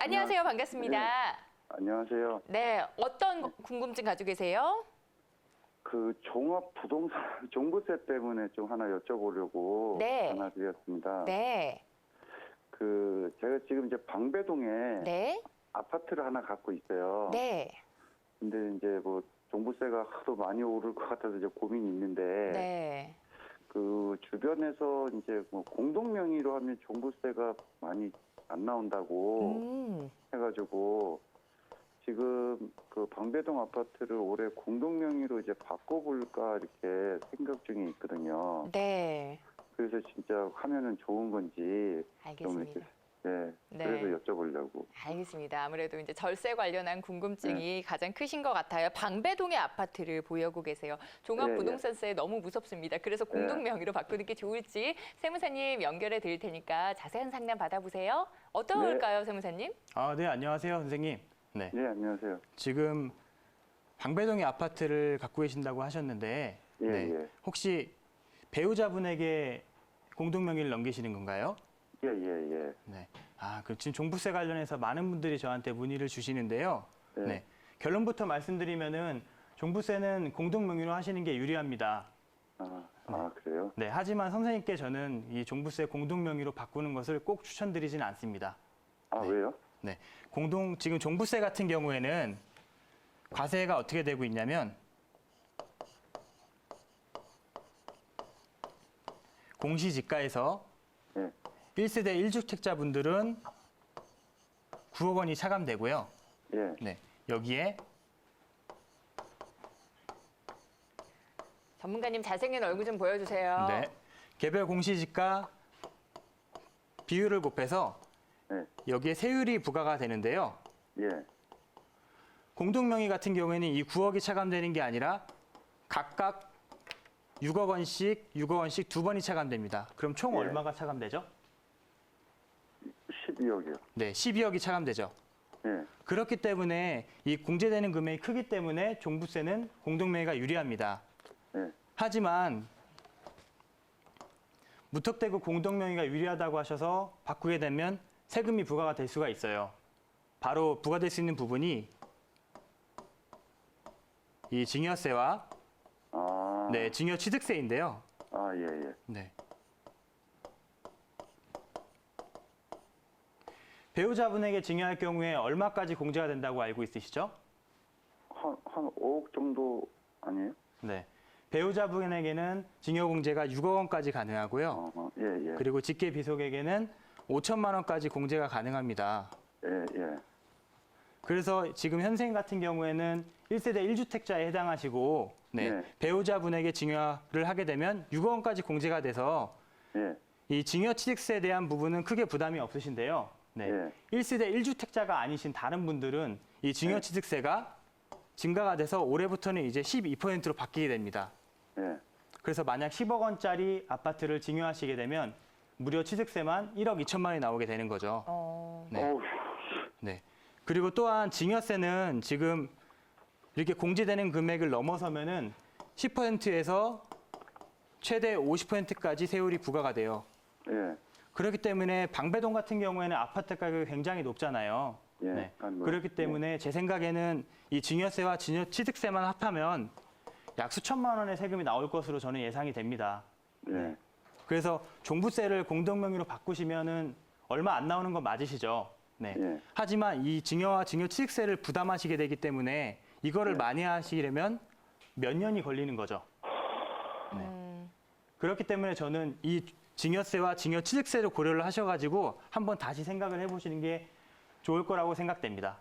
안녕하세요. 반갑습니다. 안녕하세요. 네, 어떤 궁금증 가지고 계세요? 그 종합 부동산 종부세 때문에 좀 하나 여쭤보려고 네. 전화 드렸습니다. 네. 그 제가 지금 이제 방배동에 네. 아파트를 하나 갖고 있어요. 네. 근데 이제 뭐 종부세가 하도 많이 오를 것 같아서 이제 고민이 있는데 네. 그 주변에서 이제 뭐 공동 명의로 하면 종부세가 많이 안 나온다고 음. 해가지고 지금 그 방배동 아파트를 올해 공동 명의로 이제 바꿔볼까 이렇게 생각 중에 있거든요. 네. 그래서 진짜 하면은 좋은 건지 좀 알겠습니다. 이렇게 네, 네. 그래서 여쭤보려고. 알겠습니다. 아무래도 이제 절세 관련한 네. 궁금증이 가장 크신 것 같아요. 방배동의 아파트를 보유하고 계세요. 예, 종합부동산세 너무 무섭습니다. 그래서 공동 명의로 바꾸는 게 좋을지 세무사님 연결해 드릴 테니까 자세한 상담 받아보세요. 어떨까요, 세무사님? 아, 네, 안녕하세요, 선생님. 네. 네, 안녕하세요. 지금 방배동의 아파트를 갖고 계신다고 하셨는데 예, 네. 예. 혹시 배우자분에게 공동 명의를 넘기시는 건가요? 예, 예, 예. 네. 아, 그 지금 종부세 관련해서 많은 분들이 저한테 문의를 주시는데요. 네. 네. 결론부터 말씀드리면은 종부세는 공동 명의로 하시는 게 유리합니다. 아, 아 그래요? 네. 하지만 선생님께 저는 이 종부세 공동 명의로 바꾸는 것을 꼭 추천드리진 않습니다. 아 왜요? 네. 공동 지금 종부세 같은 경우에는 과세가 어떻게 되고 있냐면 공시지가에서 예, 1세대 1주택자분들은 9억 원이 차감되고요. 예, 네. 여기에 전문가님 잘생긴 얼굴 좀 보여주세요. 네. 개별 공시지가 비율을 곱해서 예, 여기에 세율이 부과가 되는데요. 예. 공동 명의 같은 경우에는 이 9억이 차감되는 게 아니라 각각 6억 원씩 6억 원씩 두 번이 차감됩니다. 그럼 총 예. 얼마가 차감되죠? 12억이요. 네, 12억이 차감되죠. 예, 그렇기 때문에 이 공제되는 금액이 크기 때문에 종부세는 공동 명의가 유리합니다. 예, 하지만 무턱대고 공동 명의가 유리하다고 하셔서 바꾸게 되면 세금이 부과가 될 수가 있어요. 바로 부과될 수 있는 부분이 이 증여세와 아, 네, 증여 취득세인데요. 아, 예, 예. 네. 배우자분에게 증여할 경우에 얼마까지 공제가 된다고 알고 있으시죠? 한, 한 5억 정도 아니에요? 네. 배우자분에게는 증여 공제가 6억 원까지 가능하고요. 어, 어, 예, 예. 그리고 직계 비속에게는 5천만 원까지 공제가 가능합니다. 예, 예. 그래서 지금 현생 같은 경우에는 1세대 1주택자에 해당하시고 네, 네. 배우자분에게 증여를 하게 되면 6억 원까지 공제가 돼서 예, 이 증여 취득세에 대한 부분은 크게 부담이 없으신데요. 네. 예. 1세대 1주택자가 아니신 다른 분들은 이 증여 네. 취득세가 증가가 돼서 올해부터는 이제 12%로 바뀌게 됩니다. 예. 그래서 만약 10억 원짜리 아파트를 증여하시게 되면 무려 취득세만 1억 2천만 원이 나오게 되는 거죠. 어, 네. 어우, 네. 그리고 또한 증여세는 지금 이렇게 공제되는 금액을 넘어서면은 10%에서 최대 50%까지 세율이 부과가 돼요. 예, 그렇기 때문에 방배동 같은 경우에는 아파트 가격이 굉장히 높잖아요. 예. 한 뭐, 그렇기 때문에 제 생각에는 이 증여세와 증여 취득세만 합하면 약 수천만 원의 세금이 나올 것으로 저는 예상이 됩니다. 예. 그래서 종부세를 공동 명의로 바꾸시면은 얼마 안 나오는 건 맞으시죠? 네. 예. 하지만 이 증여와 증여 취득세를 부담하시게 되기 때문에 이거를 네. 많이 하시려면 몇 년이 걸리는 거죠. 네. 음, 그렇기 때문에 저는 이 증여세와 증여 취득세를 고려를 하셔가지고 한번 다시 생각을 해보시는 게 좋을 거라고 생각됩니다.